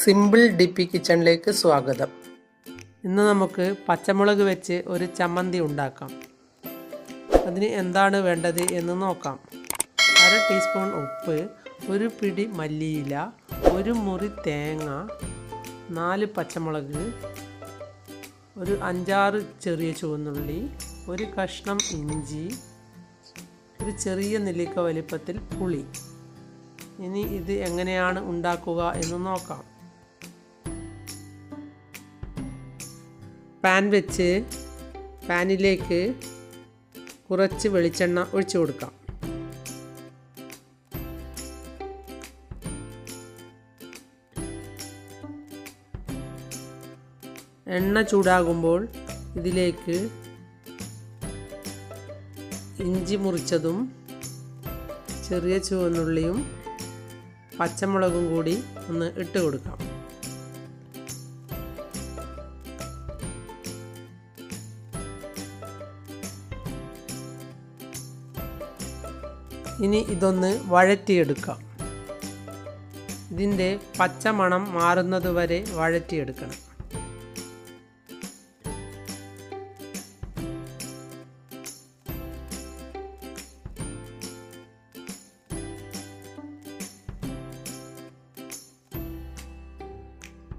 Simple D P കിച്ചണിലേക്ക് സ്വാഗതം. ഇന്ന് നമുക്ക് പച്ചമുളക് വെച്ച് ഒരു ചമ്മന്തി ഉണ്ടാക്കാം. അതിന് എന്താണ് വേണ്ടത് എന്ന് നോക്കാം. അര ടീസ്പൂൺ ഉപ്പ് ഒരു പിടി മല്ലിയില ഒരു മുറി തേങ്ങ നാല് പച്ചമുളക് ഒരു അഞ്ചാറ് ചെറിയ ചുവന്നുള്ളി ഒരു കഷ്ണം ഇഞ്ചി ഒരു ചെറിയ നെല്ലിക്ക വലിപ്പത്തിൽ പുളി. ഇനി ഇത് എങ്ങനെയാണ് ഉണ്ടാക്കുക എന്ന് നോക്കാം. പാൻ വെച്ച് പാനിലേക്ക് കുറച്ച് വെളിച്ചെണ്ണ ഒഴിച്ചു കൊടുക്കാം. എണ്ണ ചൂടാകുമ്പോൾ ഇതിലേക്ക് ഇഞ്ചി മുറിച്ചതും ചെറിയ ചുവന്നുള്ളിയും പച്ചമുളകും കൂടി ഒന്ന് ഇട്ട് കൊടുക്കാം. ഇനി ഇതൊന്ന് വഴറ്റിയെടുക്കാം. ഇതിന്റെ പച്ചമണം മാറുന്നത് വരെ വഴറ്റിയെടുക്കണം.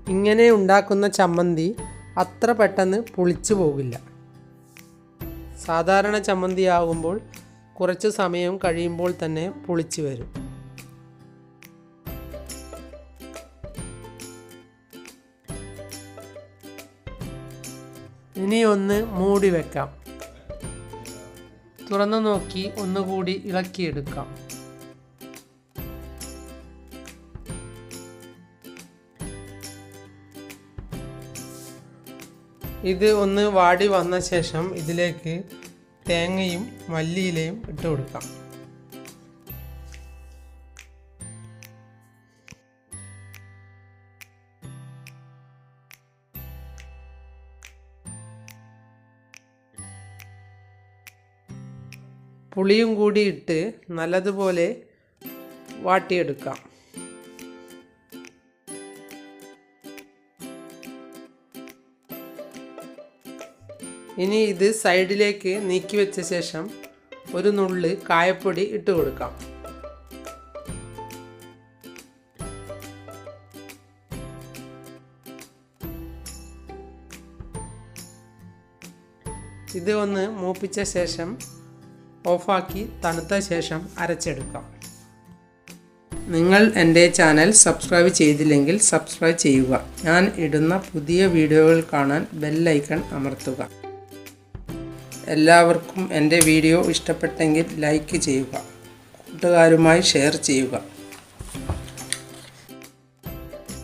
ഇങ്ങനെ ഉണ്ടാക്കുന്ന ചമ്മന്തി അത്ര പെട്ടെന്ന് പുളിച്ചു പോകില്ല. സാധാരണ ചമ്മന്തി ആകുമ്പോൾ കുറച്ച് സമയം കഴിയുമ്പോൾ തന്നെ പുളിച്ചു വരും. ഇനി ഒന്ന് മൂടി വെക്കാം. തുറന്നു നോക്കി ഒന്നുകൂടി ഇളക്കിയെടുക്കാം. ഇത് ഒന്ന് വാടി വന്ന ശേഷം ഇതിലേക്ക് തേങ്ങയും മല്ലിയിലയും ഇട്ട് കൊടുക്കാം. പുളിയും കൂടി ഇട്ട് നല്ലതുപോലെ വാട്ടിയെടുക്കാം. ഇനി ഇത് സൈഡിലേക്ക് നീക്കി വെച്ച ശേഷം ഒരു നുള്ള് കായപ്പൊടി ഇട്ട് കൊടുക്കാം. ഇത് ഒന്ന് മൂപ്പിച്ച ശേഷം ഓഫാക്കി തണുത്ത ശേഷം അരച്ചെടുക്കാം. നിങ്ങൾ എന്റെ ചാനൽ സബ്സ്ക്രൈബ് ചെയ്തില്ലെങ്കിൽ സബ്സ്ക്രൈബ് ചെയ്യുക. ഞാൻ ഇടുന്ന പുതിയ വീഡിയോകൾ കാണാൻ ബെല്ലൈക്കൺ അമർത്തുക. എല്ലാവർക്കും എന്റെ വീഡിയോ ഇഷ്ടപ്പെട്ടെങ്കിൽ ലൈക്ക് ചെയ്യുക കൂട്ടുകാരുമായി ഷെയർ ചെയ്യുക.